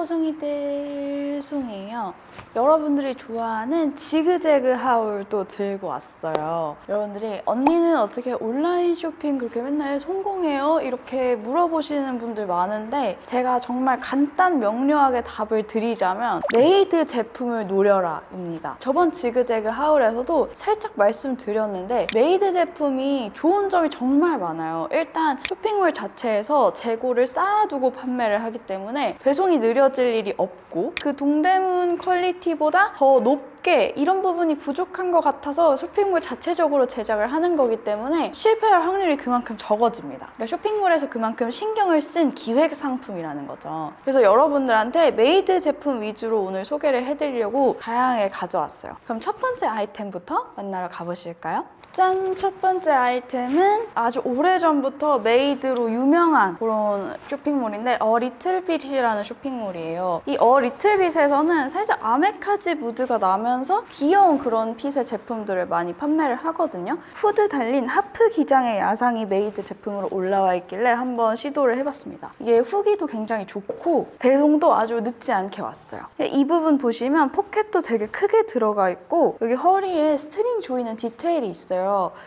뽀송이들 송이에요. 여러분들이 좋아하는 지그재그 하울도 들고 왔어요. 여러분들이 언니는 어떻게 온라인 쇼핑 그렇게 맨날 성공해요? 이렇게 물어보시는 분들 많은데 제가 정말 간단 명료하게 답을 드리자면 메이드 제품을 노려라입니다. 저번 지그재그 하울에서도 살짝 말씀드렸는데 메이드 제품이 좋은 점이 정말 많아요. 일단 쇼핑몰 자체에서 재고를 쌓아두고 판매를 하기 때문에 배송이 느려 질 일이 없고 그 동대문 퀄리티보다 더 높게 이런 부분이 부족한 것 같아서 쇼핑몰 자체적으로 제작을 하는 거기 때문에 실패할 확률이 그만큼 적어집니다. 그러니까 쇼핑몰에서 그만큼 신경을 쓴 기획 상품이라는 거죠. 그래서 여러분들한테 메이드 제품 위주로 오늘 소개를 해드리려고 다양하게 가져왔어요. 그럼 첫 번째 아이템부터 만나러 가보실까요? 짠! 첫 번째 아이템은 아주 오래전부터 메이드로 유명한 그런 쇼핑몰인데 어 리틀빗이라는 쇼핑몰이에요. 이 어 리틀빗에서는 살짝 아메카지 무드가 나면서 귀여운 그런 핏의 제품들을 많이 판매를 하거든요. 후드 달린 하프 기장의 야상이 메이드 제품으로 올라와 있길래 한번 시도를 해봤습니다. 이게 후기도 굉장히 좋고 배송도 아주 늦지 않게 왔어요. 이 부분 보시면 포켓도 되게 크게 들어가 있고 여기 허리에 스트링 조이는 디테일이 있어요.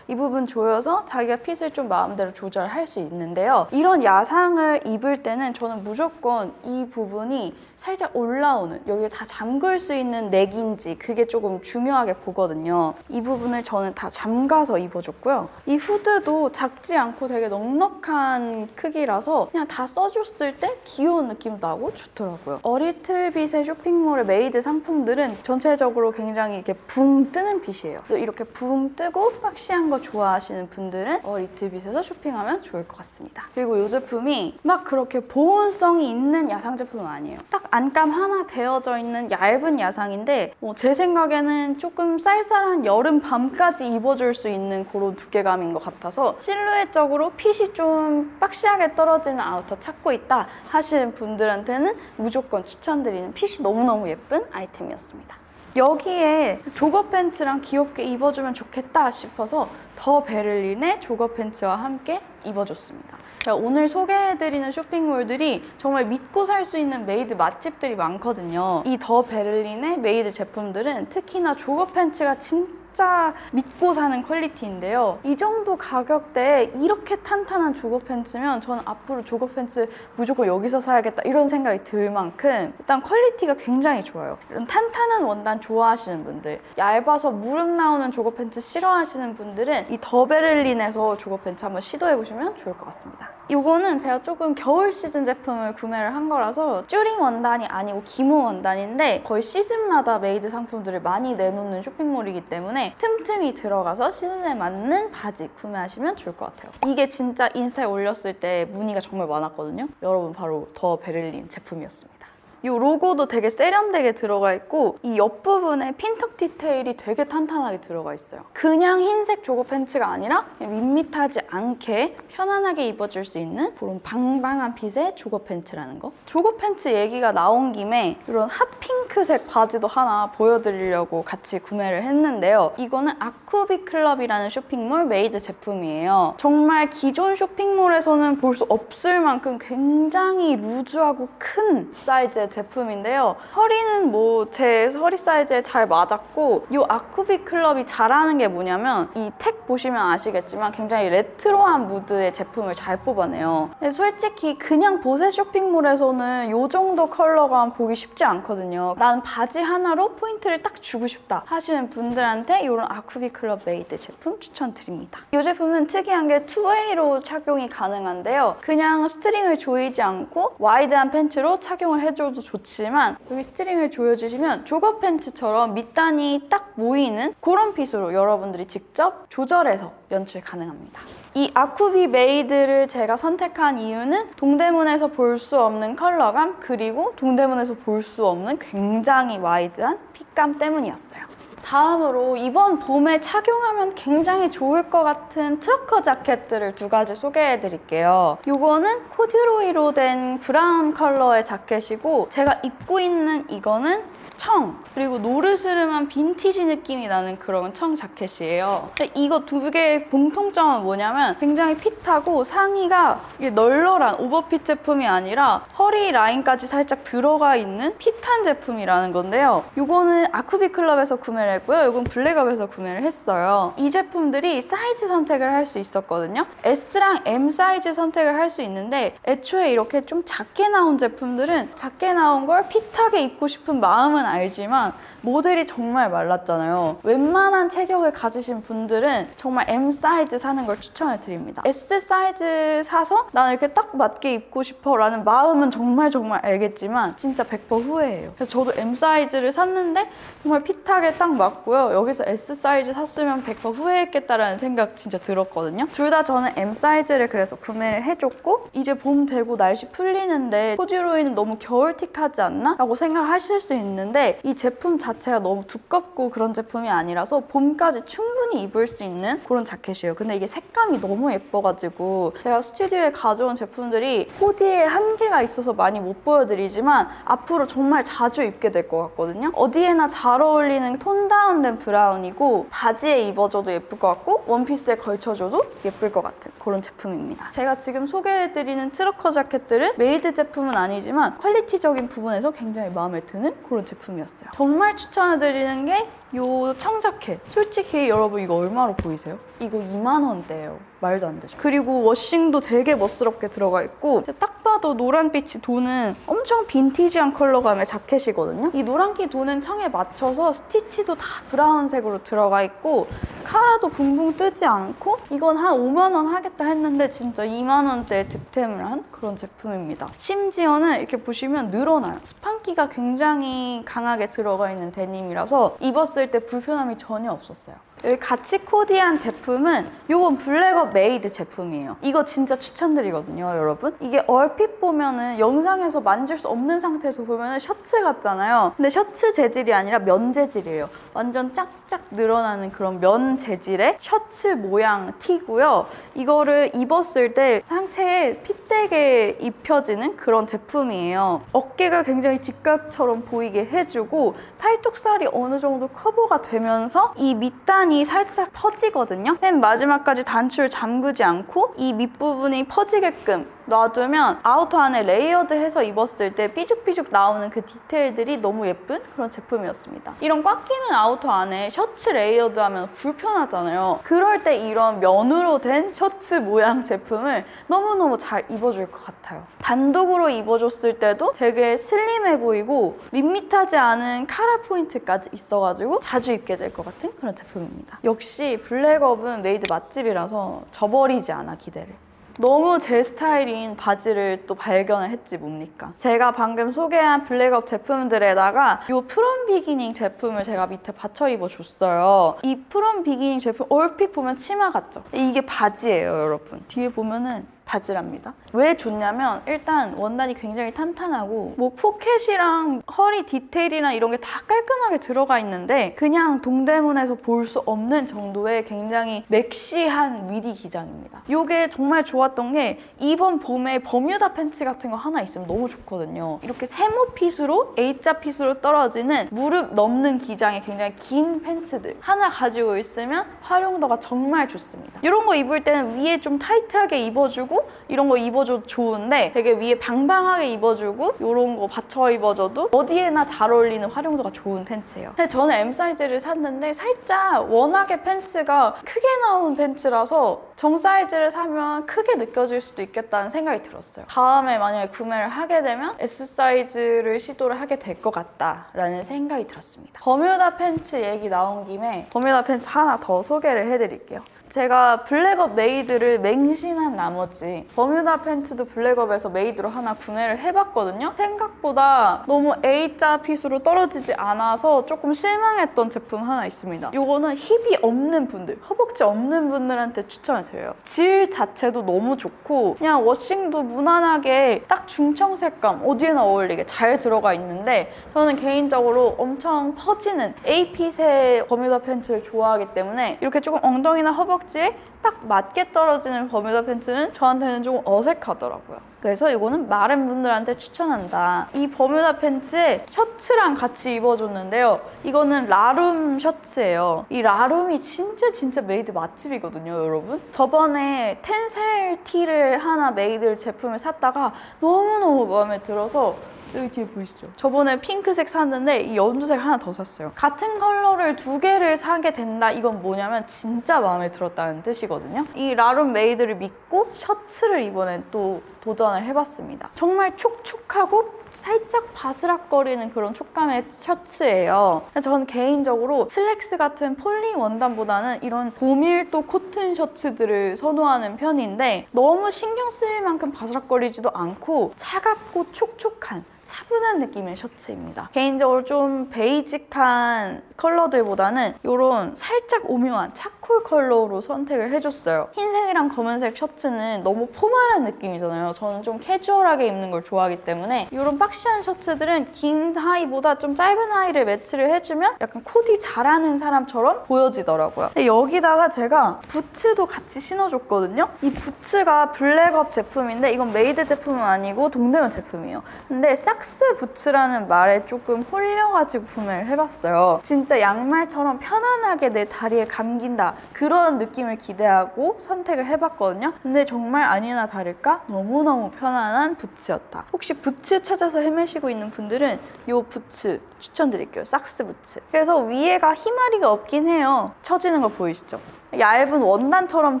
이 부분 조여서 자기가 핏을 좀 마음대로 조절할 수 있는데요. 이런 야상을 입을 때는 저는 무조건 이 부분이 살짝 올라오는 여기를 다 잠글 수 있는 넥인지 그게 조금 중요하게 보거든요. 이 부분을 저는 다 잠가서 입어줬고요. 이 후드도 작지 않고 되게 넉넉한 크기라서 그냥 다 써줬을 때 귀여운 느낌 나고 좋더라고요. 어리틀빛의 쇼핑몰의 메이드 상품들은 전체적으로 굉장히 이렇게 붕 뜨는 핏이에요. 그래서 이렇게 붕 뜨고 박시한 거 좋아하시는 분들은 어리틀빛에서 쇼핑하면 좋을 것 같습니다. 그리고 이 제품이 막 그렇게 보온성이 있는 야상 제품은 아니에요. 딱 안감 하나 되어져 있는 얇은 야상인데 어, 제 생각에는 조금 쌀쌀한 여름 밤까지 입어줄 수 있는 그런 두께감인 것 같아서 실루엣적으로 핏이 좀 박시하게 떨어지는 아우터 찾고 있다 하시는 분들한테는 무조건 추천드리는 핏이 너무너무 예쁜 아이템이었습니다. 여기에 조거 팬츠랑 귀엽게 입어주면 좋겠다 싶어서 더 베를린의 조거 팬츠와 함께 입어줬습니다. 제가 오늘 소개해드리는 쇼핑몰들이 정말 믿고 살 수 있는 메이드 맛집들이 많거든요. 이 더 베를린의 메이드 제품들은 특히나 조거 팬츠가 진짜 믿고 사는 퀄리티인데요. 이 정도 가격대에 이렇게 탄탄한 조거 팬츠면 저는 앞으로 조거 팬츠 무조건 여기서 사야겠다 이런 생각이 들 만큼 일단 퀄리티가 굉장히 좋아요. 이런 탄탄한 원단 좋아하시는 분들, 얇아서 무릎 나오는 조거 팬츠 싫어하시는 분들은 이 더 베를린에서 조거 팬츠 한번 시도해 보시면 좋을 것 같습니다. 이거는 제가 조금 겨울 시즌 제품을 구매를 한 거라서 쭈링 원단이 아니고 기모 원단인데 거의 시즌마다 메이드 상품들을 많이 내놓는 쇼핑몰이기 때문에 틈틈이 들어가서 시즌에 맞는 바지 구매하시면 좋을 것 같아요. 이게 진짜 인스타에 올렸을 때 문의가 정말 많았거든요. 여러분 바로 더 베를린 제품이었습니다. 이 로고도 되게 세련되게 들어가 있고 이 옆부분에 핀턱 디테일이 되게 탄탄하게 들어가 있어요. 그냥 흰색 조거 팬츠가 아니라 밋밋하지 않게 편안하게 입어줄 수 있는 그런 방방한 핏의 조거 팬츠라는 거. 조거 팬츠 얘기가 나온 김에 이런 핫핑크색 바지도 하나 보여드리려고 같이 구매를 했는데요. 이거는 아쿠비 클럽이라는 쇼핑몰 메이드 제품이에요. 정말 기존 쇼핑몰에서는 볼 수 없을 만큼 굉장히 루즈하고 큰 사이즈의 제품인데요. 허리는 뭐 제 허리 사이즈에 잘 맞았고 이 아쿠비 클럽이 잘하는 게 뭐냐면 이 택 보시면 아시겠지만 굉장히 레트로한 무드의 제품을 잘 뽑아내요. 근데 솔직히 그냥 보세 쇼핑몰에서는 이 정도 컬러감 보기 쉽지 않거든요. 난 바지 하나로 포인트를 딱 주고 싶다 하시는 분들한테 이런 아쿠비 클럽 메이드 제품 추천드립니다. 이 제품은 특이한 게 투웨이로 착용이 가능한데요. 그냥 스트링을 조이지 않고 와이드한 팬츠로 착용을 해줘도 좋지만 여기 스트링을 조여주시면 조거 팬츠처럼 밑단이 딱 모이는 그런 핏으로 여러분들이 직접 조절해서 연출 가능합니다. 이 아쿠비 메이드를 제가 선택한 이유는 동대문에서 볼 수 없는 컬러감 그리고 동대문에서 볼 수 없는 굉장히 와이드한 핏감 때문이었어요. 다음으로 이번 봄에 착용하면 굉장히 좋을 것 같은 트러커 자켓들을 두 가지 소개해 드릴게요. 이거는 코듀로이로 된 브라운 컬러의 자켓이고 제가 입고 있는 이거는 청 그리고 노르스름한 빈티지 느낌이 나는 그런 청 자켓이에요. 근데 이거 두 개의 공통점은 뭐냐면 굉장히 핏하고 상의가 널널한 오버핏 제품이 아니라 허리 라인까지 살짝 들어가 있는 핏한 제품이라는 건데요. 이거는 아쿠비 클럽에서 구매를 했고요. 이건 블랙업에서 구매를 했어요. 이 제품들이 사이즈 선택을 할 수 있었거든요. S랑 M 사이즈 선택을 할 수 있는데 애초에 이렇게 좀 작게 나온 제품들은 작게 나온 걸 핏하게 입고 싶은 마음은 알지만 모델이 정말 말랐잖아요. 웬만한 체격을 가지신 분들은 정말 M 사이즈 사는 걸 추천을 드립니다. S 사이즈 사서 나는 이렇게 딱 맞게 입고 싶어 라는 마음은 정말 정말 알겠지만 진짜 100% 후회해요. 그래서 저도 M 사이즈를 샀는데 정말 핏하게 딱 맞고요. 여기서 S 사이즈 샀으면 100% 후회했겠다라는 생각 진짜 들었거든요. 둘 다 저는 M 사이즈를 그래서 구매를 해줬고 이제 봄 되고 날씨 풀리는데 코듀로이는 너무 겨울틱하지 않나? 라고 생각하실 수 있는데 이 제품 자 체가 너무 두껍고 그런 제품이 아니라서 봄까지 충분히 입을 수 있는 그런 자켓이에요. 근데 이게 색감이 너무 예뻐가지고 제가 스튜디오에 가져온 제품들이 코디에 한계가 있어서 많이 못 보여드리지만 앞으로 정말 자주 입게 될 것 같거든요. 어디에나 잘 어울리는 톤 다운된 브라운이고 바지에 입어줘도 예쁠 것 같고 원피스에 걸쳐줘도 예쁠 것 같은 그런 제품입니다. 제가 지금 소개해드리는 트러커 자켓들은 메이드 제품은 아니지만 퀄리티적인 부분에서 굉장히 마음에 드는 그런 제품이었어요. 정말 추천해드리는 게이 청자켓. 솔직히 여러분 이거 얼마로 보이세요? 이거 2만 원대예요. 말도 안 되죠. 그리고 워싱도 되게 멋스럽게 들어가 있고 딱 봐도 노란빛이 도는 엄청 빈티지한 컬러감의 자켓이거든요. 이 노란기 도는 청에 맞춰서 스티치도 다 브라운색으로 들어가 있고 카라도 붕붕 뜨지 않고 이건 한 5만 원 하겠다 했는데 진짜 2만 원대에 득템을 한 그런 제품입니다. 심지어는 이렇게 보시면 늘어나요. 스판기가 굉장히 강하게 들어가 있는 데님이라서 입었을 때 불편함이 전혀 없었어요. 여기 같이 코디한 제품은 이건 블랙업 메이드 제품이에요. 이거 진짜 추천드리거든요, 여러분. 이게 얼핏 보면은 영상에서 만질 수 없는 상태에서 보면은 셔츠 같잖아요. 근데 셔츠 재질이 아니라 면 재질이에요. 완전 쫙쫙 늘어나는 그런 면 재질의 셔츠 모양 티고요. 이거를 입었을 때 상체에 핏되게 입혀지는 그런 제품이에요. 어깨가 굉장히 직각처럼 보이게 해주고 팔뚝살이 어느 정도 커버가 되면서 이 밑단 이 살짝 퍼지거든요. 맨 마지막까지 단추를 잠그지 않고 이 밑부분이 퍼지게끔 놔두면 아우터 안에 레이어드해서 입었을 때 삐죽삐죽 나오는 그 디테일들이 너무 예쁜 그런 제품이었습니다. 이런 꽉 끼는 아우터 안에 셔츠 레이어드 하면 불편하잖아요. 그럴 때 이런 면으로 된 셔츠 모양 제품을 너무너무 잘 입어줄 것 같아요. 단독으로 입어줬을 때도 되게 슬림해 보이고 밋밋하지 않은 카라 포인트까지 있어가지고 자주 입게 될 것 같은 그런 제품입니다. 역시 블랙업은 메이드 맛집이라서 저버리지 않아 기대를. 너무 제 스타일인 바지를 또 발견을 했지 뭡니까? 제가 방금 소개한 블랙업 제품들에다가 이 프롬 비기닝 제품을 제가 밑에 받쳐 입어줬어요. 이 프롬 비기닝 제품 얼핏 보면 치마 같죠? 이게 바지예요 여러분. 뒤에 보면은 바지랍니다. 왜 좋냐면 일단 원단이 굉장히 탄탄하고 뭐 포켓이랑 허리 디테일이나 이런 게 다 깔끔하게 들어가 있는데 그냥 동대문에서 볼 수 없는 정도의 굉장히 맥시한 미디 기장입니다. 이게 정말 좋았던 게 이번 봄에 버뮤다 팬츠 같은 거 하나 있으면 너무 좋거든요. 이렇게 세모 핏으로 A자 핏으로 떨어지는 무릎 넘는 기장의 굉장히 긴 팬츠들 하나 가지고 있으면 활용도가 정말 좋습니다. 이런 거 입을 때는 위에 좀 타이트하게 입어주고 이런 거 입어줘도 좋은데 되게 위에 방방하게 입어주고 이런 거 받쳐 입어줘도 어디에나 잘 어울리는 활용도가 좋은 팬츠예요. 근데 저는 M 사이즈를 샀는데 살짝 워낙에 팬츠가 크게 나온 팬츠라서 정 사이즈를 사면 크게 느껴질 수도 있겠다는 생각이 들었어요. 다음에 만약에 구매를 하게 되면 S 사이즈를 시도를 하게 될 것 같다라는 생각이 들었습니다. 버뮤다 팬츠 얘기 나온 김에 버뮤다 팬츠 하나 더 소개를 해드릴게요. 제가 블랙업 메이드를 맹신한 나머지 버뮤다 팬츠도 블랙업에서 메이드로 하나 구매를 해봤거든요. 생각보다 너무 A자 핏으로 떨어지지 않아서 조금 실망했던 제품 하나 있습니다. 이거는 힙이 없는 분들, 허벅지 없는 분들한테 추천을 드려요. 질 자체도 너무 좋고 그냥 워싱도 무난하게 딱 중청 색감 어디에나 어울리게 잘 들어가 있는데 저는 개인적으로 엄청 퍼지는 A핏의 버뮤다 팬츠를 좋아하기 때문에 이렇게 조금 엉덩이나 허벅지 허벅지에 딱 맞게 떨어지는 버뮤다 팬츠는 저한테는 조금 어색하더라고요. 그래서 이거는 마른 분들한테 추천한다. 이 버뮤다 팬츠에 셔츠랑 같이 입어줬는데요. 이거는 라룸 셔츠예요. 이 라룸이 진짜 진짜 메이드 맛집이거든요, 여러분. 저번에 텐셀 티를 하나 메이드 제품을 샀다가 너무너무 마음에 들어서 여기 뒤에 보이시죠? 저번에 핑크색 샀는데 이 연두색 하나 더 샀어요. 같은 컬러를 두 개를 사게 된다. 이건 뭐냐면 진짜 마음에 들었다는 뜻이거든요. 이 라룸 메이드를 믿고 셔츠를 이번엔 또 도전을 해봤습니다. 정말 촉촉하고 살짝 바스락거리는 그런 촉감의 셔츠예요. 저는 개인적으로 슬랙스 같은 폴리 원단보다는 이런 고밀도 코튼 셔츠들을 선호하는 편인데 너무 신경 쓰일 만큼 바스락거리지도 않고 차갑고 촉촉한 차분한 느낌의 셔츠입니다. 개인적으로 좀 베이직한 컬러들보다는 이런 살짝 오묘한 차콜 컬러로 선택을 해줬어요. 흰색이랑 검은색 셔츠는 너무 포멀한 느낌이잖아요. 저는 좀 캐주얼하게 입는 걸 좋아하기 때문에 이런 박시한 셔츠들은 긴 하의보다 좀 짧은 하의를 매치를 해주면 약간 코디 잘하는 사람처럼 보여지더라고요. 근데 여기다가 제가 부츠도 같이 신어줬거든요. 이 부츠가 블랙업 제품인데 이건 메이드 제품은 아니고 동대문 제품이에요. 근데 삭스 부츠라는 말에 조금 홀려가지고 구매를 해봤어요. 진짜 양말처럼 편안하게 내 다리에 감긴다. 그런 느낌을 기대하고 선택을 해봤거든요. 근데 정말 아니나 다를까 너무너무 편안한 부츠였다. 혹시 부츠 찾아서 헤매시고 있는 분들은 이 부츠 추천드릴게요. 삭스 부츠. 그래서 위에가 희마리가 없긴 해요. 처지는 거 보이시죠? 얇은 원단처럼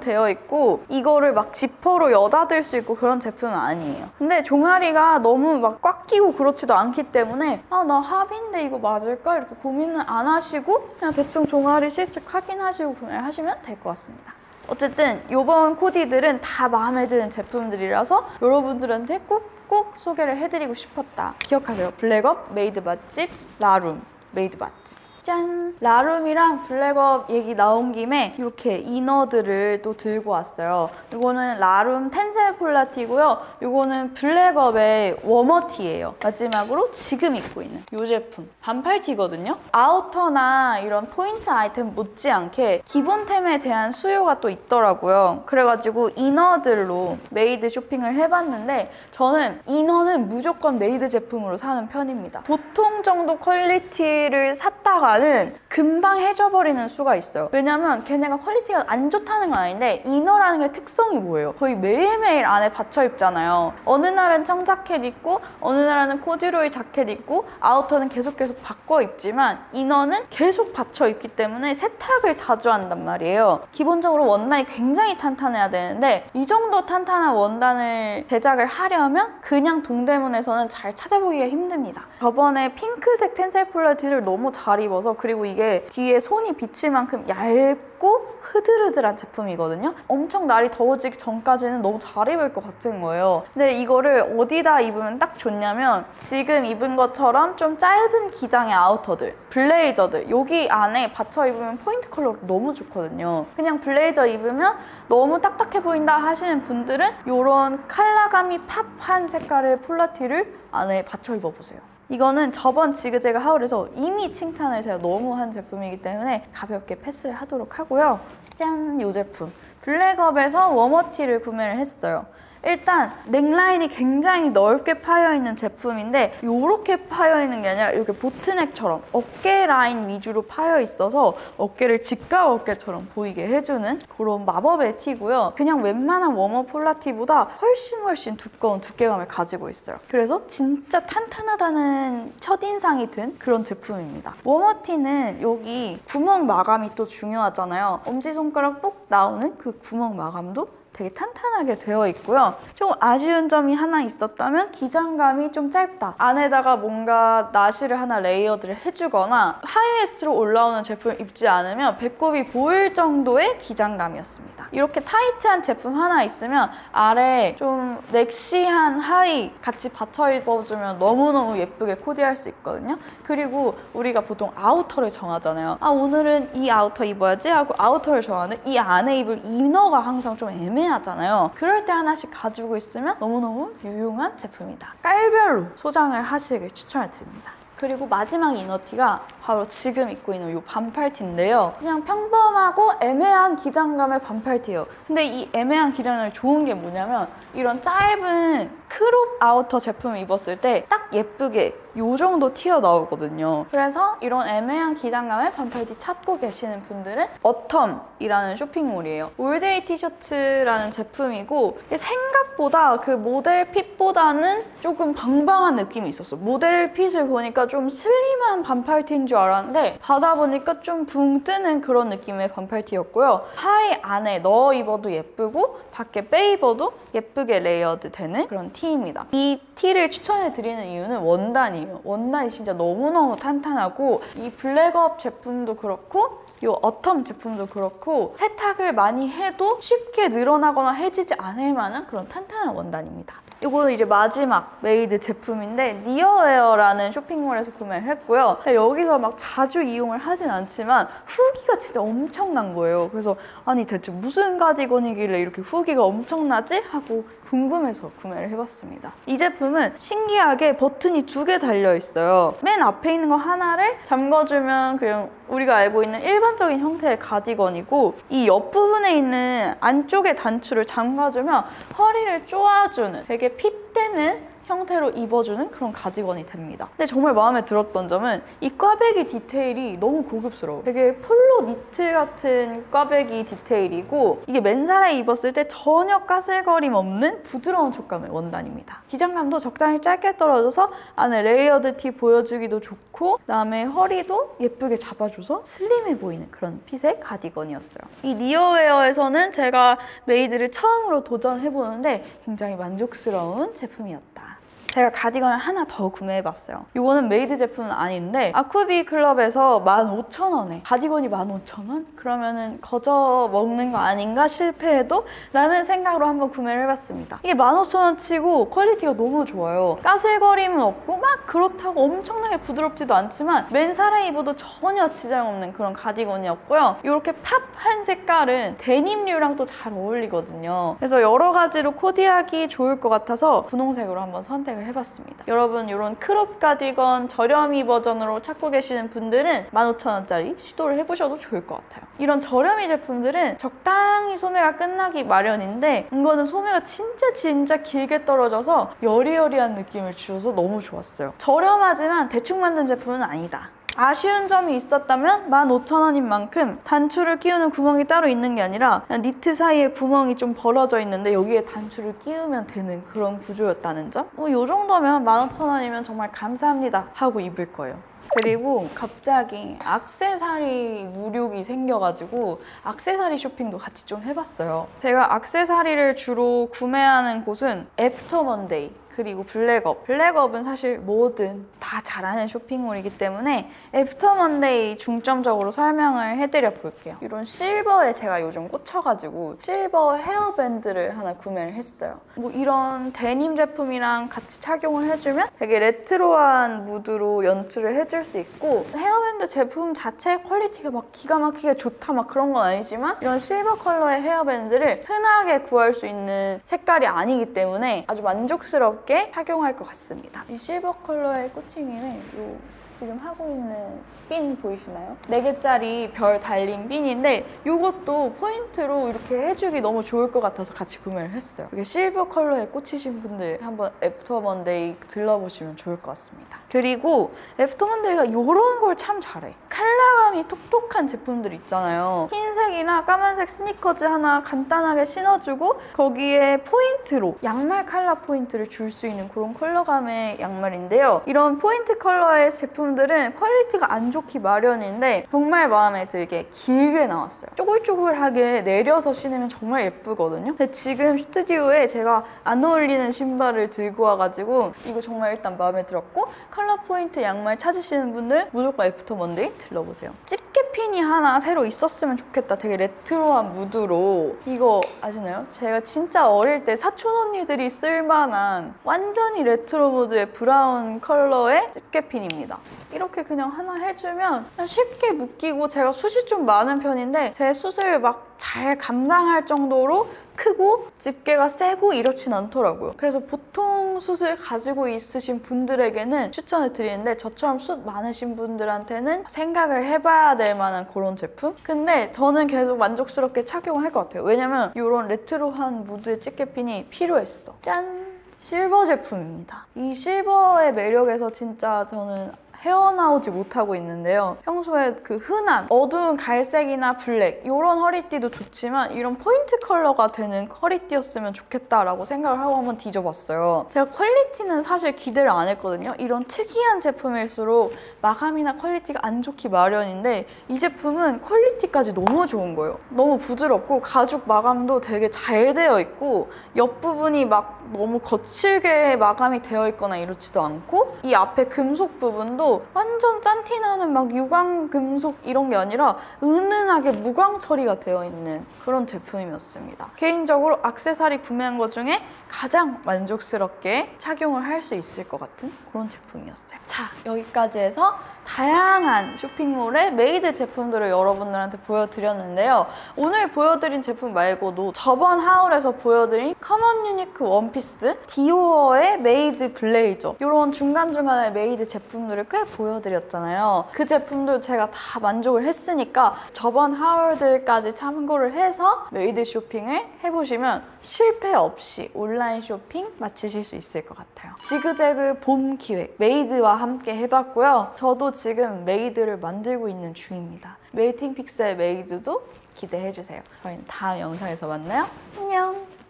되어 있고 이거를 막 지퍼로 여닫을 수 있고 그런 제품은 아니에요. 근데 종아리가 너무 막 꽉 끼고 그렇지도 않기 때문에 아 나 합인데 이거 맞을까 이렇게 고민을 안 하시고 그냥 대충 종아리 실측 확인하시고 구매를 하시면 될 것 같습니다. 어쨌든 이번 코디들은 다 마음에 드는 제품들이라서 여러분들한테 꼭꼭 소개를 해드리고 싶었다. 기억하세요. 블랙업 메이드 맛집 라룸 메이드 맛집. 짠! 라룸이랑 블랙업 얘기 나온 김에 이렇게 이너들을 또 들고 왔어요. 이거는 라룸 텐셀 폴라티고요. 이거는 블랙업의 워머티예요. 마지막으로 지금 입고 있는 이 제품. 반팔티거든요. 아우터나 이런 포인트 아이템 못지않게 기본템에 대한 수요가 또 있더라고요. 그래가지고 이너들로 메이드 쇼핑을 해봤는데 저는 이너는 무조건 메이드 제품으로 사는 편입니다. 보통 정도 퀄리티를 샀다가 는 금방 해져버리는 수가 있어요. 왜냐면 걔네가 퀄리티가 안 좋다는 건 아닌데 이너라는 게 특성이 뭐예요? 거의 매일매일 안에 받쳐 입잖아요. 어느 날은 청자켓 입고 어느 날은 코듀로이 자켓 입고 아우터는 계속 계속 바꿔 입지만 이너는 계속 받쳐 입기 때문에 세탁을 자주 한단 말이에요. 기본적으로 원단이 굉장히 탄탄해야 되는데 이 정도 탄탄한 원단을 제작을 하려면 그냥 동대문에서는 잘 찾아보기가 힘듭니다. 저번에 핑크색 텐셀 폴라티를 너무 잘 입어서 그리고 이게 뒤에 손이 비칠 만큼 얇고 흐들흐들한 제품이거든요. 엄청 날이 더워지기 전까지는 너무 잘 입을 것 같은 거예요. 근데 이거를 어디다 입으면 딱 좋냐면 지금 입은 것처럼 좀 짧은 기장의 아우터들, 블레이저들 여기 안에 받쳐 입으면 포인트 컬러 너무 좋거든요. 그냥 블레이저 입으면 너무 딱딱해 보인다 하시는 분들은 이런 컬러감이 팝한 색깔의 폴라티를 안에 받쳐 입어보세요. 이거는 저번 지그재그 하울에서 이미 칭찬을 제가 너무 한 제품이기 때문에 가볍게 패스를 하도록 하고요. 짠! 이 제품. 블랙업에서 워머티를 구매를 했어요. 일단 넥라인이 굉장히 넓게 파여 있는 제품인데 이렇게 파여 있는 게 아니라 이렇게 보트넥처럼 어깨 라인 위주로 파여 있어서 어깨를 직각 어깨처럼 보이게 해주는 그런 마법의 티고요. 그냥 웬만한 워머 폴라티보다 훨씬 훨씬 두꺼운 두께감을 가지고 있어요. 그래서 진짜 탄탄하다는 첫인상이 든 그런 제품입니다. 워머티는 여기 구멍 마감이 또 중요하잖아요. 엄지손가락 뽁 나오는 그 구멍 마감도 되게 탄탄하게 되어 있고요. 좀 아쉬운 점이 하나 있었다면 기장감이 좀 짧다. 안에다가 뭔가 나시를 하나 레이어드를 해주거나 하이웨스트로 올라오는 제품을 입지 않으면 배꼽이 보일 정도의 기장감이었습니다. 이렇게 타이트한 제품 하나 있으면 아래 좀 렉시한 하의 같이 받쳐 입어주면 너무너무 예쁘게 코디할 수 있거든요. 그리고 우리가 보통 아우터를 정하잖아요. 아 오늘은 이 아우터 입어야지 하고 아우터를 정하는 이 안에 입을 이너가 항상 좀 애매 하잖아요. 그럴 때 하나씩 가지고 있으면 너무너무 유용한 제품이다. 깔별로 소장을 하시길 추천을 드립니다. 그리고 마지막 이너티가 바로 지금 입고 있는 이 반팔티인데요. 그냥 평범하고 애매한 기장감의 반팔티예요. 근데 이 애매한 기장감이 좋은 게 뭐냐면 이런 짧은 크롭 아우터 제품을 입었을 때 딱 예쁘게 이 정도 튀어나오거든요. 그래서 이런 애매한 기장감의 반팔티 찾고 계시는 분들은 어텀이라는 쇼핑몰이에요. 올데이 티셔츠라는 제품이고 생각보다 그 모델 핏보다는 조금 방방한 느낌이 있었어. 모델 핏을 보니까 좀 슬림한 반팔티인 줄 알았는데 받아보니까 좀 붕 뜨는 그런 느낌의 반팔티였고요. 하의 안에 넣어 입어도 예쁘고 밖에 빼 입어도 예쁘게 레이어드 되는 그런 티입니다. 이 티를 추천해 드리는 이유는 원단이에요. 원단이 진짜 너무너무 탄탄하고 이 블랙업 제품도 그렇고 이 어텀 제품도 그렇고 세탁을 많이 해도 쉽게 늘어나거나 해지지 않을 만한 그런 탄탄한 원단입니다. 이거는 이제 마지막 메이드 제품인데 니어웨어라는 쇼핑몰에서 구매를 했고요. 여기서 막 자주 이용을 하진 않지만 후기가 진짜 엄청난 거예요. 그래서 아니 대체 무슨 가디건이길래 이렇게 후기가 엄청나지? 하고 궁금해서 구매를 해봤습니다. 이 제품은 신기하게 버튼이 두 개 달려 있어요. 맨 앞에 있는 거 하나를 잠궈주면 그냥 우리가 알고 있는 일반적인 형태의 가디건이고 이 옆부분에 있는 안쪽의 단추를 잠가주면 허리를 쪼아주는 되게 핏되는 형태로 입어주는 그런 가디건이 됩니다. 근데 정말 마음에 들었던 점은 이 꽈배기 디테일이 너무 고급스러워. 되게 폴로 니트 같은 꽈배기 디테일이고 이게 맨살에 입었을 때 전혀 까슬거림 없는 부드러운 촉감의 원단입니다. 기장감도 적당히 짧게 떨어져서 안에 레이어드 티 보여주기도 좋고 그다음에 허리도 예쁘게 잡아줘서 슬림해 보이는 그런 핏의 가디건이었어요. 이 니어웨어에서는 제가 메이드를 처음으로 도전해보는데 굉장히 만족스러운 제품이었다. 제가 가디건을 하나 더 구매해봤어요. 이거는 메이드 제품은 아닌데 아쿠비 클럽에서 15,000원에 가디건이 15,000원? 그러면은 거저 먹는 거 아닌가 실패해도? 라는 생각으로 한번 구매를 해봤습니다. 이게 15,000원 치고 퀄리티가 너무 좋아요. 까슬거림은 없고 막 그렇다고 엄청나게 부드럽지도 않지만 맨살에 입어도 전혀 지장 없는 그런 가디건이었고요. 이렇게 팝한 색깔은 데님류랑 또 잘 어울리거든요. 그래서 여러 가지로 코디하기 좋을 것 같아서 분홍색으로 한번 선택을 해봤습니다. 여러분 이런 크롭 가디건 저렴이 버전으로 찾고 계시는 분들은 15,000원짜리 시도를 해보셔도 좋을 것 같아요. 이런 저렴이 제품들은 적당히 소매가 끝나기 마련인데 이거는 소매가 진짜 진짜 길게 떨어져서 여리여리한 느낌을 주어서 너무 좋았어요. 저렴하지만 대충 만든 제품은 아니다. 아쉬운 점이 있었다면 15,000원인 만큼 단추를 끼우는 구멍이 따로 있는 게 아니라 니트 사이에 구멍이 좀 벌어져 있는데 여기에 단추를 끼우면 되는 그런 구조였다는 점? 뭐, 이 정도면 15,000원이면 정말 감사합니다 하고 입을 거예요. 그리고 갑자기 악세사리 무력이 생겨가지고 악세사리 쇼핑도 같이 좀 해봤어요. 제가 악세사리를 주로 구매하는 곳은 애프터 먼데이 그리고 블랙업. 블랙업은 사실 뭐든 다 잘하는 쇼핑몰이기 때문에 애프터 먼데이 중점적으로 설명을 해드려 볼게요. 이런 실버에 제가 요즘 꽂혀가지고 실버 헤어밴드를 하나 구매를 했어요. 뭐 이런 데님 제품이랑 같이 착용을 해주면 되게 레트로한 무드로 연출을 해줄 수 있고 헤어밴드 제품 자체 퀄리티가 막 기가 막히게 좋다 막 그런 건 아니지만 이런 실버 컬러의 헤어밴드를 흔하게 구할 수 있는 색깔이 아니기 때문에 아주 만족스럽게 착용할 것 같습니다. 이 실버 컬러의 꽂히기는 요 지금 하고 있는 핀 보이시나요? 4개짜리 별 달린 핀인데 이것도 포인트로 이렇게 해주기 너무 좋을 것 같아서 같이 구매를 했어요. 이게 실버 컬러에 꽂히신 분들 한번 애프터 먼데이 들러보시면 좋을 것 같습니다. 그리고 애프터 먼데이가 이런 걸 참 잘해. 컬러감이 톡톡한 제품들 있잖아요. 흰색이나 까만색 스니커즈 하나 간단하게 신어주고 거기에 포인트로 양말 컬러 포인트를 줄 수 있는 그런 컬러감의 양말인데요. 이런 포인트 컬러의 제품 들은 퀄리티가 안 좋기 마련인데 정말 마음에 들게 길게 나왔어요. 쪼글쪼글하게 내려서 신으면 정말 예쁘거든요. 근데 지금 스튜디오에 제가 안 어울리는 신발을 들고 와가지고 이거 정말 일단 마음에 들었고 컬러 포인트 양말 찾으시는 분들 무조건 애프터 먼데이 들러보세요. 집게 핀이 하나 새로 있었으면 좋겠다. 되게 레트로한 무드로 이거 아시나요? 제가 진짜 어릴 때 사촌 언니들이 쓸만한 완전히 레트로 무드의 브라운 컬러의 집게 핀입니다. 이렇게 그냥 하나 해주면 그냥 쉽게 묶이고 제가 숱이 좀 많은 편인데 제 숱을 막 잘 감당할 정도로 크고 집게가 세고 이렇진 않더라고요. 그래서 보통 숱을 가지고 있으신 분들에게는 추천을 드리는데 저처럼 숱 많으신 분들한테는 생각을 해봐야 될 만한 그런 제품? 근데 저는 계속 만족스럽게 착용할 것 같아요. 왜냐면 이런 레트로한 무드의 집게핀이 필요했어. 짠! 실버 제품입니다. 이 실버의 매력에서 진짜 저는 헤어나오지 못하고 있는데요. 평소에 그 흔한 어두운 갈색이나 블랙 이런 허리띠도 좋지만 이런 포인트 컬러가 되는 허리띠였으면 좋겠다라고 생각을 하고 한번 뒤져봤어요. 제가 퀄리티는 사실 기대를 안 했거든요. 이런 특이한 제품일수록 마감이나 퀄리티가 안 좋기 마련인데 이 제품은 퀄리티까지 너무 좋은 거예요. 너무 부드럽고 가죽 마감도 되게 잘 되어 있고 옆부분이 막 너무 거칠게 마감이 되어 있거나 이렇지도 않고 이 앞에 금속 부분도 완전 짠티나는 막 유광 금속 이런 게 아니라 은은하게 무광 처리가 되어 있는 그런 제품이었습니다. 개인적으로 악세사리 구매한 것 중에 가장 만족스럽게 착용을 할 수 있을 것 같은 그런 제품이었어요. 자, 여기까지 해서 다양한 쇼핑몰의 메이드 제품들을 여러분들한테 보여드렸는데요. 오늘 보여드린 제품 말고도 저번 하울에서 보여드린 커먼 유니크 원피스, 디오어의 메이드 블레이저 이런 중간중간에 메이드 제품들을 꽤 보여드렸잖아요. 그 제품들 제가 다 만족을 했으니까 저번 하울들까지 참고를 해서 메이드 쇼핑을 해보시면 실패 없이 온라인 쇼핑 마치실 수 있을 것 같아요. 지그재그 봄 기획 메이드와 함께 해봤고요. 지금 메이드를 만들고 있는 중입니다. 메이팅 픽셀 메이드도 기대해주세요. 저희는 다음 영상에서 만나요. 안녕!